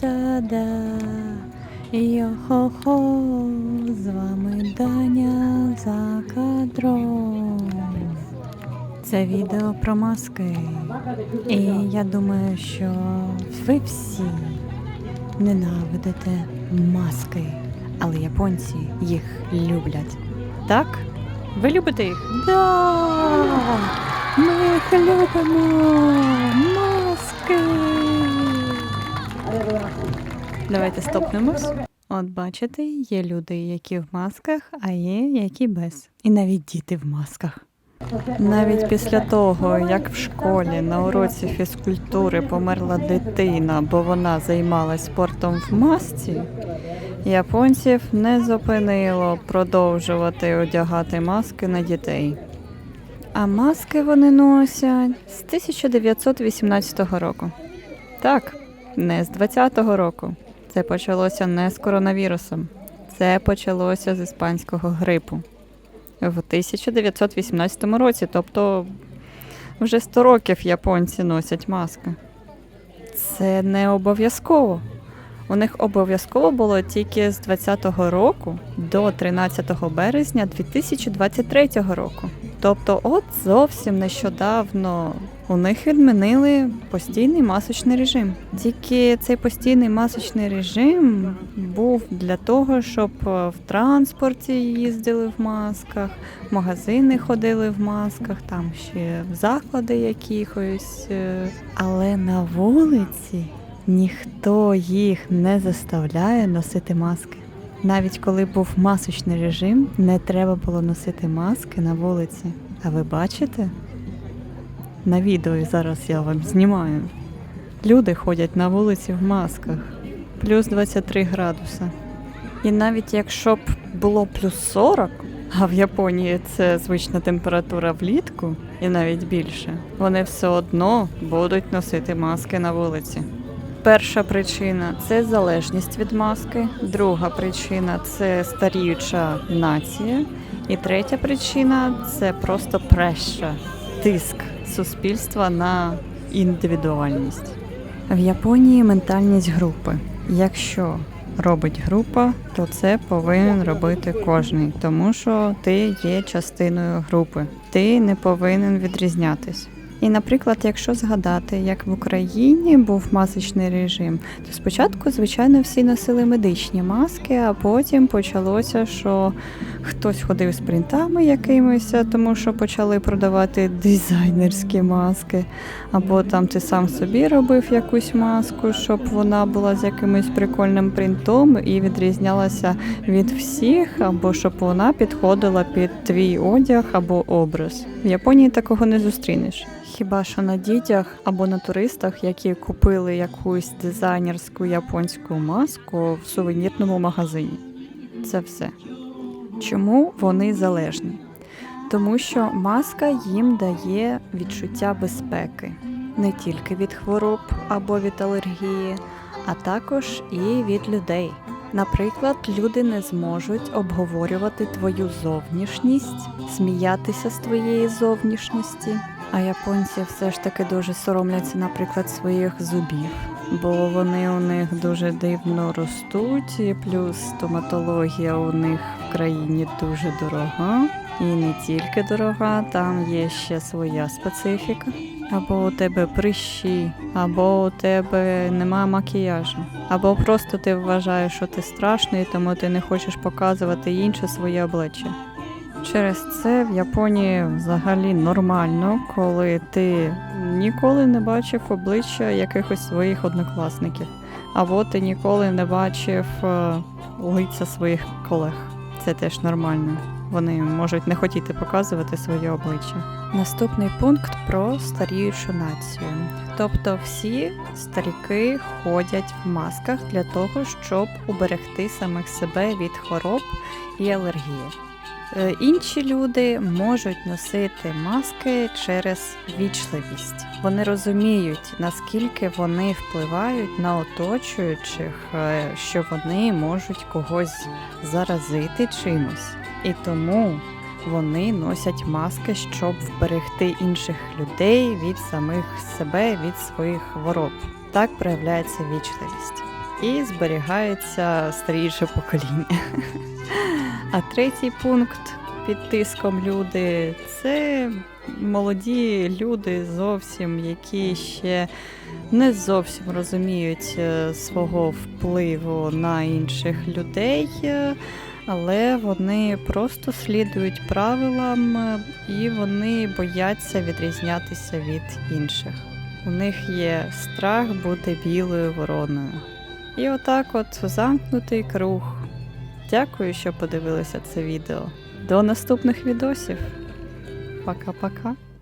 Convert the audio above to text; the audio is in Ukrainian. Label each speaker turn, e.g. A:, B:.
A: Та-да-да-да. Йо-хо-хо, з вами Даня за кадром. Це відео про маски. І я думаю, що ви всі ненавидите маски, але японці їх люблять. Так? Ви любите їх? Да! Ми їх любимо! Маски! Давайте стопнемось. От бачите, є люди, які в масках, а є які без. І навіть діти в масках. Навіть після того, як в школі на уроці фізкультури померла дитина, бо вона займалась спортом в масці, японців не зупинило продовжувати одягати маски на дітей. А маски вони носять з 1918 року. Так, не з 20-го року. Це почалося не з коронавірусом. Це почалося з іспанського грипу в 1918 році. Тобто вже 100 років японці носять маски. Це не обов'язково. У них обов'язково було тільки з 20-го року до 13 березня 2023 року. Тобто, от зовсім нещодавно у них відмінили постійний масочний режим. Тільки цей постійний масочний режим був для того, щоб е, в транспорті їздили в масках, магазини ходили в масках, там ще в заклади якихось. е. Але на вулиці ніхто їх не заставляє носити маски. Навіть коли був масочний режим, не треба було носити маски на вулиці. А ви бачите? На відео і зараз я вам знімаю. Люди ходять на вулиці в масках, плюс 23 градуса. І навіть якщо б було плюс 40, а в Японії це звична температура влітку, і навіть більше, вони все одно будуть носити маски на вулиці. Перша причина це залежність від маски, друга причина це старіюча нація, і третя причина це просто преша, тиск суспільства на індивідуальність. В Японії ментальність групи. Якщо робить група, то це повинен робити кожний, тому що ти є частиною групи. Ти не повинен відрізнятись. І, наприклад, якщо згадати, як в Україні був масочний режим, то спочатку, звичайно, всі носили медичні маски, а потім почалося, що хтось ходив з принтами якимись, тому що почали продавати дизайнерські маски, або там ти сам собі робив якусь маску, щоб вона була з якимось прикольним принтом і відрізнялася від всіх, або щоб вона підходила під твій одяг або образ. В Японії такого не зустрінеш. Хіба що на дітях або на туристах, які купили якусь дизайнерську японську маску в сувенірному магазині. Це все. Чому вони залежні? Тому що маска їм дає відчуття безпеки не тільки від хвороб або від алергії, а також і від людей. Наприклад, люди не зможуть обговорювати твою зовнішність, сміятися з твоєї зовнішності. А японці все ж таки дуже соромляться, наприклад, своїх зубів, бо вони у них дуже дивно ростуть, і плюс стоматологія у них в країні дуже дорога. І не тільки дорога, там є ще своя специфіка. Або у тебе прищі, або у тебе нема макіяжу, або просто ти вважаєш, що ти страшний, тому ти не хочеш показувати інше своє обличчя. Через це в Японії взагалі нормально, коли ти ніколи не бачив обличчя якихось своїх однокласників, або ти ніколи не бачив е, лиця своїх колег. Це теж нормально. Вони можуть не хотіти показувати своє обличчя. Наступний пункт про старіючу націю. Тобто всі старіки ходять в масках для того, щоб уберегти самих себе від хвороб і алергії. Е, Інші люди можуть носити маски через вічливість. Вони розуміють, наскільки вони впливають на оточуючих, е, що вони можуть когось заразити чимось. І тому вони носять маски, щоб вберегти інших людей від самих себе, від своїх хвороб. Так проявляється вічливість. і зберігається старіше покоління. А третій пункт під тиском люди це молоді люди зовсім, які ще не зовсім розуміють е, свого впливу на інших людей, е, але вони просто слідують правилам е, і вони бояться відрізнятися від інших. У них є страх бути білою вороною. І отак от замкнутий круг. Дякую, що подивилися це відео. До наступних відосів. Пока-пока.